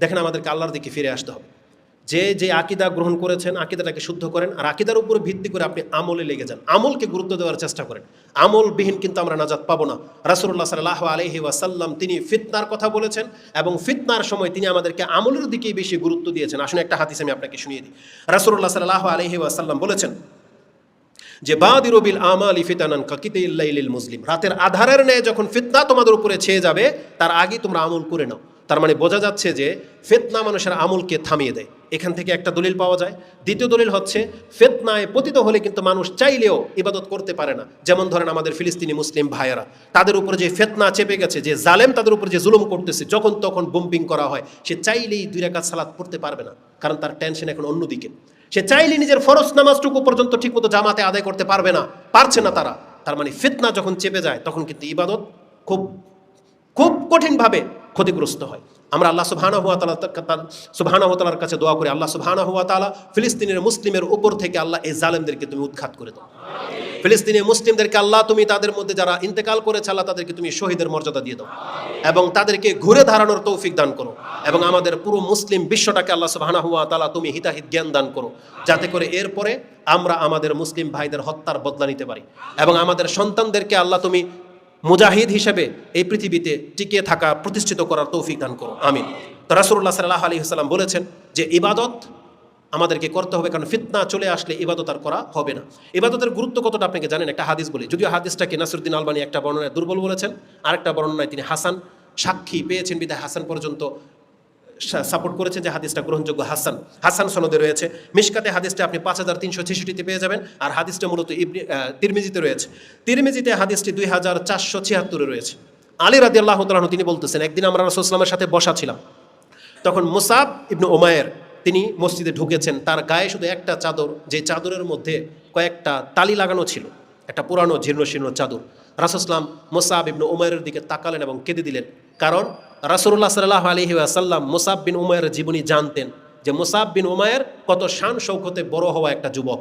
দেখেন আমাদেরকে আল্লাহর দিকে ফিরে আসতে হবে। যে যে আকিদা গ্রহণ করেছেন, আকিদাটাকে শুদ্ধ করেন, আর আকিদার উপরে ভিত্তি করে আপনি আমলে লেগে যান। আমলকে গুরুত্ব দেওয়ার চেষ্টা করেন। আমলবিহীন কিন্তু আমরা নাজাত পাবো না। রাসুল্লাহ সাল্লাহ আলহি ওয়াসাল্লাম তিনি ফিতনার কথা বলেছেন এবং ফিতনার সময় তিনি আমাদেরকে আমলের দিকেই বেশি গুরুত্ব দিয়েছেন। আসলে একটা হাদিস আমি আপনাকে শুনিয়ে দিই। রাসুল্লাহ সাল্লাহ আলহি ওয়াসাল্লাম বলেছেন যে বাদিরবিল আমালি ফিতানান কাকিতে ইল্লাইলিল মুসলিম। রাতের আধারের ন্যায় যখন ফিতনা তোমাদের উপরে ছেয়ে যাবে, তার আগে তোমরা আমল করে নাও। তার মানে বোঝা যাচ্ছে যে ফেতনা মানুষের আমলকে থামিয়ে দেয়। এখান থেকে একটা দলিল পাওয়া যায়। দ্বিতীয় দলিল হচ্ছে, ফেতনায় পতিত হলে কিন্তু মানুষ চাইলেও ইবাদত করতে পারে না। যেমন ধরেন আমাদের ফিলিস্তিনি মুসলিম ভাইয়েরা। তাদের উপরে যে ফেতনা চেপে গেছে, যে জালেম তাদের উপর যে জুলুম করতেছে, যখন তখন বোম্পিং করা হয়, সে চাইলেই দুই রেখা সালাদ পড়তে পারবে না, কারণ তার টেনশন এখন অন্যদিকে। সে চাইলে নিজের ফরজ নামাজটুকু পর্যন্ত ঠিকমতো জামাতে আদায় করতে পারবে না, পারছে না তারা। তার মানে ফিতনা যখন চেপে যায়, তখন কিন্তু ইবাদত খুব খুব কঠিনভাবে ক্ষতিগ্রস্ত হয়। আমরা আল্লাহ সুবহানা হুয়া তালা সুবহানা তালার কাছে দোয়া করি আল্লাহ সুবহানা হুয়া তালা ফিলিস্তিনের মুসলিমের উপর থেকে আল্লাহ এই জালেমদেরকে তুমি উৎখাত করে দাও। ফিলিস্তিনি মুসলিমদেরকে আল্লাহ তুমি তাদের মধ্যে যারা ইন্তেকাল করেছে আল্লাহ তাদেরকে তুমি শহীদের মর্যাদা দিয়ে দাও। এবং তাদেরকে ঘুরে ধারানোর তৌফিক দান করো। এবং আমাদের পুরো মুসলিম বিশ্বটাকে আল্লাহ সুবহানা হুয়া তালা তুমি হিতাহিত জ্ঞান দান করো। যাতে করে এরপরে আমরা আমাদের মুসলিম ভাইদের হত্যার বদলা নিতে পারি। এবং আমাদের সন্তানদেরকে আল্লাহ তুমি মুজাহিদ হিসেবে এই পৃথিবীতে টিকে থাকা প্রতিষ্ঠিত করার তৌফিক দান করো। আমিন। তো রাসুল্লাহ সাল্লাহ আলী সাল্লাম বলেছেন যে ইবাদত আমাদেরকে করতে হবে, কারণ ফিতনা চলে আসলে ইবাদত আর করা হবে না। ইবাদতের গুরুত্ব কতটা আপনাকে জানেন? একটা হাদিস বলি। যদিও হাদিসটাকে নাসরুদ্দিন আলবানি একটা বর্ণনায় দুর্বল বলেছেন, আরেকটা বর্ণনায় তিনি হাসান সাক্ষী পেয়েছেন, বিদায় হাসান পর্যন্ত সাপোর্ট করেছেন যে হাদিসটা গ্রহণযোগ্য হাসান হাসান সনদে রয়েছে। মিশকাতে হাদিসটা আপনি পাঁচ হাজার তিনশো ছেষট্টিতে পেয়ে যাবেন, আর হাদিসটা মূলত ইবনি তিরমিজিতে রয়েছে। তিরমিজিতে হাদিসটি দুই হাজার চারশো ছিয়াত্তরে রয়েছে। আলী রাদি আল্লাহ তালাহ তিনি বলতেছেন, একদিন আমরা রসুলামের সাথে বসা ছিলাম। তখন মুসাব ইবনু ওমায়ের তিনি মসজিদে ঢুকেছেন। তার গায়ে শুধু একটা চাদর, যে চাদরের মধ্যে কয়েকটা তালি লাগানো ছিল। একটা পুরানো জীর্ণ শীর্ণ চাদর রাসুসলাম মোসাব ইবনু উমায়ের দিকে তাকালেন এবং কেঁদে দিলেন। কারণ রাসুল্লাহ সাল্লাহ আলহি আসাল্লাম মোসাব বিন উমায়ের জীবনী জানতেন যে মোসাব বিন উমায়ের কত শান শৌকতে বড় হওয়া একটা যুবক।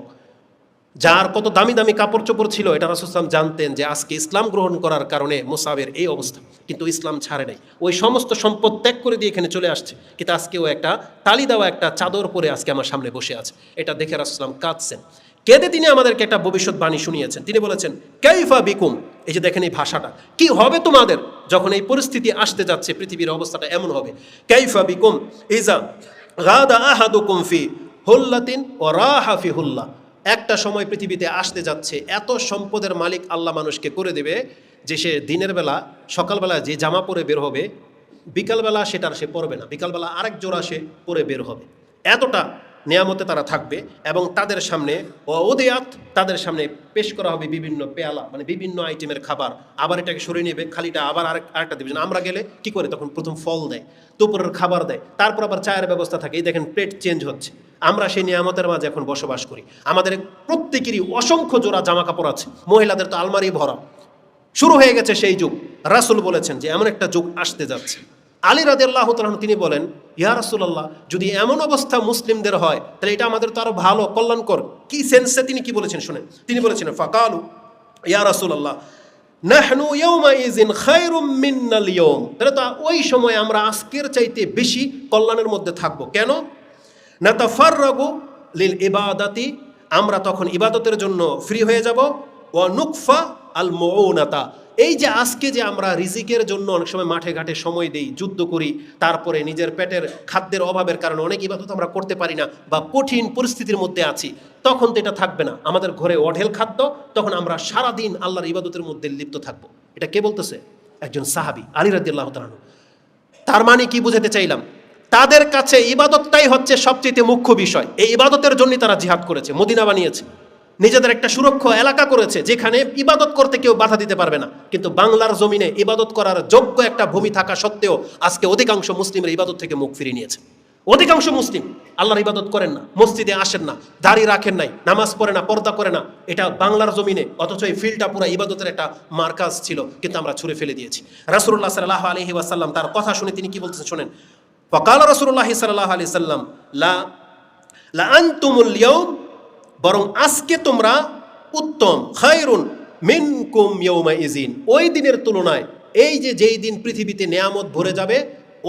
যার কত দামি দামি কাপড় চোপড় ছিল, এটা রাসুসলাম জানতেন যে আজকে ইসলাম গ্রহণ করার কারণে মোসাবের এই অবস্থা। কিন্তু ইসলাম ছাড়ে নাই। ওই সমস্ত সম্পদ ত্যাগ করে দিয়ে এখানে চলে আসছে। কিন্তু আজকে ও একটা তালি দেওয়া একটা চাদর পরে আজকে আমার সামনে বসে আছে। এটা দেখে রাসুসলাম কাঁদছেন। কেঁদে তিনি আমাদেরকে একটা ভবিষ্যৎবাণী শুনিয়েছেন। তিনি বলেছেন কৈফা বিকুম? এই যে দেখেন এই ভাষাটা। কি হবে তোমাদের? যখন এই পরিস্থিতি আসতে যাচ্ছে, পৃথিবীর অবস্থাটা এমন হবে। কৈফা বিকুম, ইজা গাদা আহাদুকুম ফি হুল্লাতিন ও রাহাফি হুল্লা। একটা সময় পৃথিবীতে আসতে যাচ্ছে, এত সম্পদের মালিক আল্লাহ মানুষকে করে দেবে যে সে দিনের বেলা, সকালবেলা যে জামা পরে বের হবে, বিকালবেলা সেটার সে পরবে না। বিকালবেলা আরেক জোড়া সে পরে বের হবে। এতটা নিয়ামতে তারা থাকবে এবং তাদের সামনে ওদেয়াত তাদের সামনে পেশ করা হবে বিভিন্ন পেয়ালা মানে বিভিন্ন আইটেমের খাবার। আবার এটাকে সরিয়ে নেবে, খালিটা আবার আরেক, আরেকটা দেবে। আমরা গেলে কি করে? তখন প্রথম ফল দেয়, দুপুরের খাবার দেয়। তারপর আবার চায়ের ব্যবস্থা থাকে। এই দেখেন প্লেট চেঞ্জ হচ্ছে। আমরা সেই নিয়ামতের মাঝে এখন বসবাস করি। আমাদের প্রত্যেকেরই অসংখ্য জোড়া জামা কাপড় আছে। মহিলাদের তো আলমারি ভরা। শুরু হয়ে গেছে সেই যুগ। রাসুল বলেছেন যে, এমন একটা যুগ আসতে যাচ্ছে। আলী রাজি আল্লাহ তিনি বলেন ইয়া রাসুল্লাহ যদি এমন অবস্থা মুসলিমদের হয়, তাহলে এটা আমাদের তো আরও ভালো, কল্যাণকর। কি সেন্সে তিনি কি বলেছেন শুনেন? তিনি বলেছেন, ফাকালু, ইয়া রাসুল্লাহ নাহনু ইয়ৌমা ইজিন খায়রুম মিন্নাল ইয়ৌম তাহলে তো ওই সময় আমরা আজকের চাইতে বেশি কল্যাণের মধ্যে থাকব। কেন? না তাফাররাগু লিল ইবাদাতি, আমরা তখন ইবাদতের জন্য ফ্রি হয়ে যাব। ও নুকফা আল মৌনাতা এই যে আজকে যে আমরা রিজিকের জন্য অনেক সময় মাঠে ঘাটে সময় দেই, যুদ্ধ করি, তারপরে নিজের পেটের খাদ্যের অভাবের কারণে অনেক ইবাদত আমরা করতে পারি না বা কঠিন পরিস্থিতির মধ্যে আছি, তখন তো এটা থাকবে না। আমাদের ঘরে অঢেল খাদ্য, তখন আমরা সারাদিন আল্লাহর ইবাদতের মধ্যে লিপ্ত থাকব। এটা কে বলতেছে? একজন সাহাবি, আলী রাদিল্লাহ তার মানে কি বুঝাতে চাইলাম? তাদের কাছে ইবাদতটাই হচ্ছে সবচেয়ে মুখ্য বিষয়। এই ইবাদতের জন্যই তারা জিহাদ করেছে, মদিনা বানিয়েছে। নিজেদের একটা সুরক্ষা এলাকা করেছে যেখানে ইবাদত করতে কেউ বাধা দিতে পারবে না। কিন্তু বাংলার জমিনে ইবাদত করার যোগ্য একটা ভূমি থাকা সত্ত্বেও আজকে অধিকাংশ মুসলিমের ইবাদত থেকে মুখ ফিরিয়ে নিয়েছে। অধিকাংশ মুসলিম আল্লাহর ইবাদত করেন না, মসজিদে আসেন না, দাড়ি রাখেন নাই, নামাজ পড়ে না, পর্দা করে না। এটা বাংলার জমিনে অথচ এই ফিল্ডটা পুরো ইবাদতের একটা মার্কাজ ছিল, কিন্তু আমরা ছুড়ে ফেলে দিয়েছি। রাসুল্লাহ সাল্লাহ আলহি ওয়াসাল্লাম তার কথা শুনে তিনি কি বলতেছেন শোনেন? ফকাল রসুল্লাহ সাল্লাহ আলি সাল্লাম লা লা আনতুমুল ইয়াউম বরং আজকে তোমরা উত্তম, খায়রুন মিনকুম ইয়ৌমা ইজিন ওই দিনের তুলনায় এই যে যেই দিন পৃথিবীতে নেয়ামত ভরে যাবে,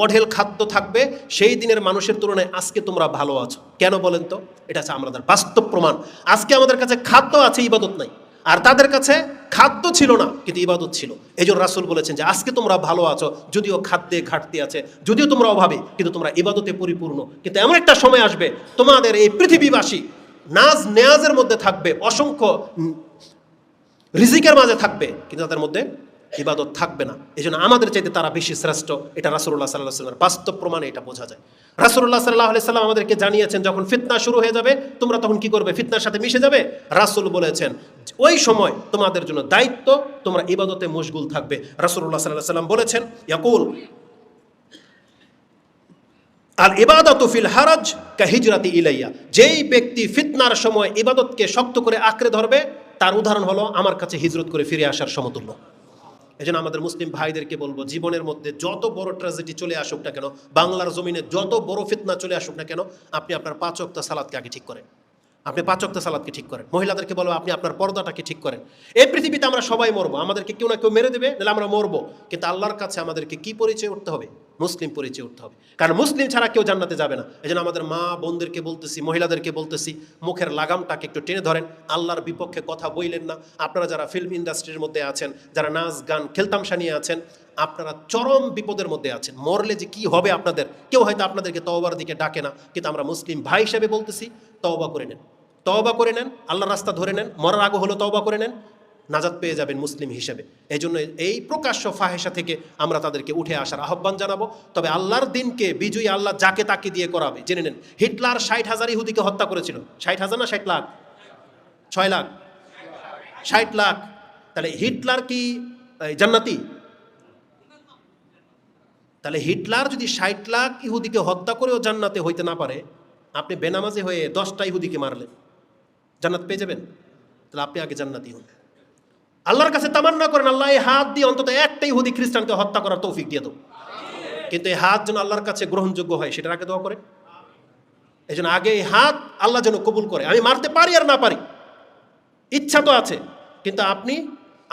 অঢেল খাদ্য থাকবে, সেই দিনের মানুষের তুলনায় আজকে তোমরা ভালো আছো। কেন বলেন তো? এটা হচ্ছে আমাদের বাস্তব প্রমাণ। আজকে আমাদের কাছে খাদ্য আছে, ইবাদত নাই। আর তাদের কাছে খাদ্য ছিল না, কিন্তু ইবাদত ছিল। এই জন্য রাসুল বলেছেন যে, আজকে তোমরা ভালো আছো, যদিও খাদ্যে ঘাটতি আছে, যদিও তোমরা অভাবে, কিন্তু তোমরা ইবাদতে পরিপূর্ণ। কিন্তু এমন একটা সময় আসবে, তোমাদের এই পৃথিবীবাসী নাজ নেয়াজের মধ্যে থাকবে, অসংখ্য রিজিকের মাঝে থাকবে, কিন্তু তাদের মধ্যে ইবাদত থাকবে না। এই জন্য আমাদের চাইতে তারা বেশি শ্রেষ্ঠ। এটা রাসুল্লাহ সাল্লাহ সাল্লামের বাস্তব প্রমাণে এটা বোঝা যায়। রাসুল্লাহ সাল্লাহ আলি সাল্লাম আমাদেরকে জানিয়েছেন, যখন ফিতনা শুরু হয়ে যাবে, তোমরা তখন কি করবে? ফিতনার সাথে মিশে যাবে? রাসুল বলেছেন, ওই সময় তোমাদের জন্য দায়িত্ব, তোমরা ইবাদতে মশগুল থাকবে। রাসুল্লাহ সাল্লাহ সাল্লাম বলেছেন, ইয়াকুল আল ইবাদত ফিল হারাজ কা হিজরাতি ইলাইয়া। যেই ব্যক্তি ফিতনার সময় ইবাদতকে শক্ত করে আঁকড়ে ধরবে, তার উদাহরণ হলো, আমার কাছে হিজরত করে ফিরে আসার সমতুল্য। এই জন্য আমাদের মুসলিম ভাইদেরকে বলব, জীবনের মধ্যে যত বড় ট্র্যাজেডি চলে আসুক না কেন, বাংলার জমিনে যত বড় ফিতনা চলে আসুক না কেন, আপনি আপনার পাঁচ অক্ত সালাদকে আগে ঠিক করেন। আপনি পাঁচ অক্ত সালাদকে ঠিক করেন। মহিলাদেরকে বলব, আপনি আপনার পর্দাটাকে ঠিক করেন। এই পৃথিবীতে আমরা সবাই মরবো। আমাদেরকে কেউ না কেউ মেরে দেবে, নাহলে আমরা মরবো। কিন্তু আল্লাহর কাছে আমাদেরকে কি পরিচয় উঠতে হবে? মুসলিম পরিচয় উঠতে হবে। কারণ মুসলিম ছাড়া কেউ জান্নাতে যাবে না। এই আমাদের মা বোনদেরকে বলতেছি, মহিলাদেরকে বলতেছি, মুখের লাগামটাকে একটু টেনে ধরেন। আল্লাহর বিপক্ষে কথা বইলেন না। আপনারা যারা ফিল্ম ইন্ডাস্ট্রির মধ্যে আছেন, যারা নাচ, গান, খেলতামশা নিয়ে আছেন, আপনারা চরম বিপদের মধ্যে আছেন। মরলে যে কি হবে আপনাদের? কেউ হয়তো আপনাদেরকে তওবার দিকে ডাকে না। কিন্তু আমরা মুসলিম ভাই হিসেবে বলতেছি, তওবা করে নেন। তওবা করে নেন, আল্লাহর রাস্তা ধরে নেন। মরার আগে হলো তওবা করে নেন। নাজাদ পেয়ে যাবেন মুসলিম হিসেবে। এই জন্য এই প্রকাশ্য ফাহেসা থেকে আমরা তাদেরকে উঠে আসার আহ্বান জানাব। তবে আল্লাহর দিনকে বিজয়ী আল্লাহ যাকে তাকে দিয়ে করাবে, জেনে নেন। হিটলার ষাট হাজার ইহুদিকে হত্যা করেছিল। ষাট হাজার না ষাট লাখ? ছয় লাখ। ষাট লাখ। তাহলে হিটলার কি জান্নাতি? তাহলে হিটলার যদি ষাট লাখ ইহুদিকে হত্যা করেও জান্নাতে হইতে না পারে, আপনি বেনামাজি হয়ে দশটা ইহুদিকে মারলেন। জান্নাত পেয়ে যাবেন? তাহলে আপনি আগে জান্নাতি হন। আল্লাহর কাছে তামান্না করেন, আল্লাহ এই হাত দিয়ে অন্তত একটা ইহুদি খ্রিস্টানকে হত্যা করার তৌফিক দিয়ে দাও। কিন্তু এই হাত যেন আল্লাহর কাছে গ্রহণযোগ্য হয়, সেটার আগে দোয়া করে এই জন্য আগে এই হাত আল্লাহ যেন কবুল করে। আমি মারতে পারি আর না পারি, ইচ্ছা তো আছে, কিন্তু আপনি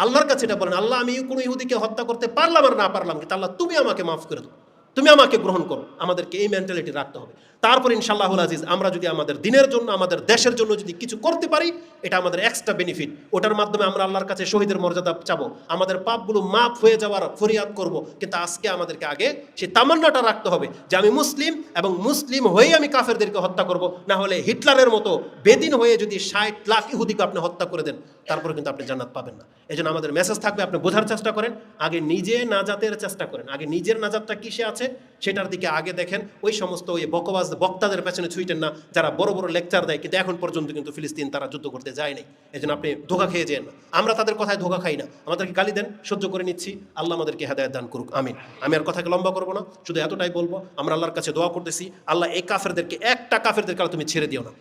আল্লাহর কাছে এটা বলেন, আল্লাহ, আমি কোনো ইহুদিকে হত্যা করতে পারলাম আর না পারলাম, কিন্তু আল্লাহ, তুমি আমাকে মাফ করে দাও। তুমি আমাকে গ্রহণ করো। আমাদেরকে এই মেন্টালিটি রাখতে হবে। তারপর ইনশাল্লাহুল আজিজ আমরা যদি আমাদের দিনের জন্য, আমাদের দেশের জন্য যদি কিছু করতে পারি, এটা আমাদের এক্সট্রা বেনিফিট ওটার মাধ্যমে আমরা আল্লাহর কাছে শহীদের মর্যাদা চাবো। আমাদের পাপগুলো মাফ হয়ে যাওয়ার ফরিয়াদ করব। কিন্তু আজকে আমাদেরকে আগে সেই তামান্নাটা রাখতে হবে যে আমি মুসলিম এবং মুসলিম হয়ে আমি কাফেরদেরকে হত্যা করব। না হলে হিটলারের মতো বেদিন হয়ে যদি ষাট লাখ ইহুদিকে আপনি হত্যা করে দেন, তারপরে কিন্তু আপনি জান্নাত পাবেন না। এই জন্য আমাদের মেসেজ থাকবে, আপনি বোঝার চেষ্টা করেন, আগে নিজে নাজাতের চেষ্টা করেন। আগে নিজের নাজাতটা কিসে আছে? সেটার দিকে আগে দেখেন। ওই সমস্ত ওই বকবাজ বক্তাদের পেছনে ছুইটেন না। যারা বড় বড় লেকচার দেয়, কিন্তু এখন পর্যন্ত কিন্তু ফিলিস্তিন তারা যুদ্ধ করতে যায় নাই। এই জন্য আপনি ধোকা খেয়ে যেন আমরা তাদের কথায় ধোকা খাই না। আমাদেরকে গালি দেন, সহ্য করে নিচ্ছি। আল্লাহ আমাদেরকে হেদায়ত দান করুক। আমি আমি আর কথাকে লম্বা করব না। শুধু এতটাই বলব, আমরা আল্লাহর কাছে দোয়া করতেছি। আল্লাহ এই কাফেরদেরকে, একটা কাফেরদেরকে আল্লাহ তুমি ছেড়ে দিও না।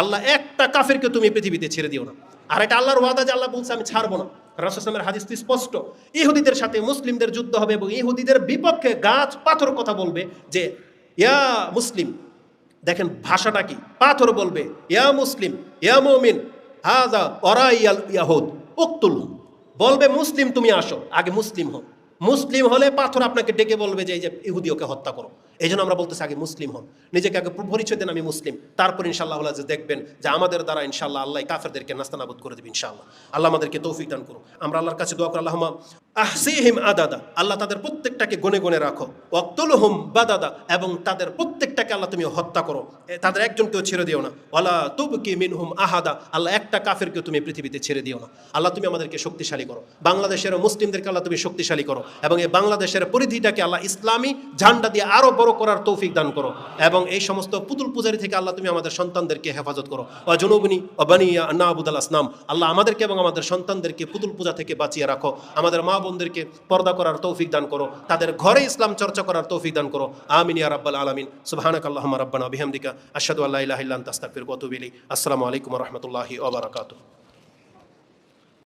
আল্লাহ একটা কাফেরকে তুমি পৃথিবীতে ছেড়ে দিও না। আর এটা আল্লাহর ওয়াদা যে আল্লাহ বলছে, আমি ছাড়বো না। রাসুসলামের হাদিস স্পষ্ট। ইহুদিদের সাথে মুসলিমদের যুদ্ধ হবে এবং ইহুদিদের বিপক্ষে গাছ পাথর কথা বলবে যে, ইয়া মুসলিম, দেখেন ভাষাটা কি? পাথর বলবে, ইয়া মুসলিম, ইয়া মমিন হাজা অরাইয়াল ইয়াহুদ, উক্তুল। বলবে, মুসলিম তুমি আসো, আগে মুসলিম হও। মুসলিম হলে পাথর আপনাকে ডেকে বলবে যে, এই যে ইহুদি ওকে হত্যা করো। এই জন্য আমরা বলতেছি আগে মুসলিম হন। নিজেকে আগে পরিচয় দেন, আমি মুসলিম। তারপর ইনশাল্লাহ আল্লাহ যে দেখবেন যে আমাদের দ্বারা ইনশাল্লাহ আল্লাহ কাফেরদেরকে নাস্তানাবুদ করে দেবে ইনশাল্লাহ আল্লাহ আমাদেরকে তৌফিক দান করুন আমরা আল্লাহর কাছে দোয়া করি আল্লাহ আহসিহিম আদাদা। আল্লাহ তাদের প্রত্যেকটাকে গনে গনে রাখো। অক্তল ওয়াক্তুলহুম বাদাদা। এবং তাদের প্রত্যেকটাকে আল্লাহ তুমি হত্যা করো। তাদের একজনকেও ছেড়ে দিও না। ওয়ালা তুবকি মিনহুম আহাদা। আল্লাহ একটা কাফেরকেও তুমি পৃথিবীতে ছেড়ে দিও না। আল্লাহ তুমি আমাদেরকে শক্তিশালী করো। বাংলাদেশের মুসলিমদেরকে আল্লাহ তুমি শক্তিশালী করো। এবং এই বাংলাদেশের পরিধিটাকে আল্লাহ ইসলামী ঝান্ডা দিয়ে আরও বড় করার তৌফিক দান করো এবং এই সমস্ত পুতুল পূজারি থেকে আল্লাহ তুমি আমাদের সন্তানদেরকে হেফাজত করো। ও জনবনী ও বানিয়া না আবুদাল আসলাম আল্লাহ আমাদেরকে এবং আমাদের সন্তানদেরকে পুতুল পূজা থেকে বাঁচিয়ে রাখো। আমাদের মা বোনদেরকে পর্দা করার তৌফিক দান করো। তাদের ঘরে ইসলাম চর্চা করার তৌফিক দান করো। আমিন ইয়া রাব্বাল আলামিন। সুবহানাক আল্লাহুম্মা রাব্বানা বিহামদিকা। আশহাদু আল্লা ইলাহা ইল্লা আনতা, আস্তাগফিরুকা ওয়া আতুবু ইলাইক। আসসালামু আলাইকুম ওয়া রাহমাতুল্লাহি ওয়া বারাকাতুহু।